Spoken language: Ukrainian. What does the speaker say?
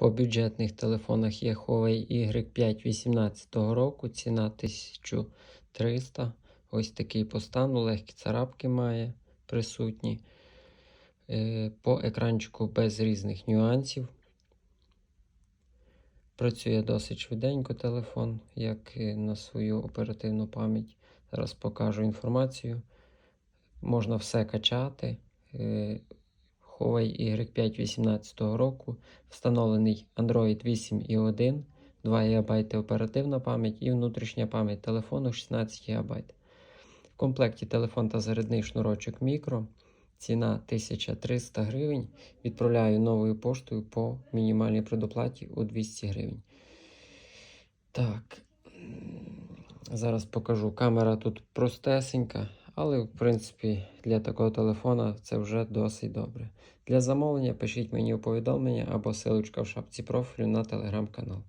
По бюджетних телефонах є Huawei Y5 18 року, ціна 1300. Ось такий по стану, легкі царапки має присутні. Е, По екранчику без різних нюансів. Працює досить швиденько телефон, як на свою оперативну пам'ять. Зараз покажу інформацію. Можна все качати. Huawei Y5 18 року. Встановлений Android 8.1, 2 ГБ оперативна пам'ять і внутрішня пам'ять телефону 16 ГБ. В комплекті телефон та зарядний шнурочок мікро. Ціна 1300 гривень. Відправляю новою поштою по мінімальній предоплаті у 200 гривень. Так. Зараз покажу. Камера тут простесенька, але в принципі для такого телефона це вже досить добре. Для замовлення пишіть мені у повідомлення або силочка в шапці профілю на телеграм-канал.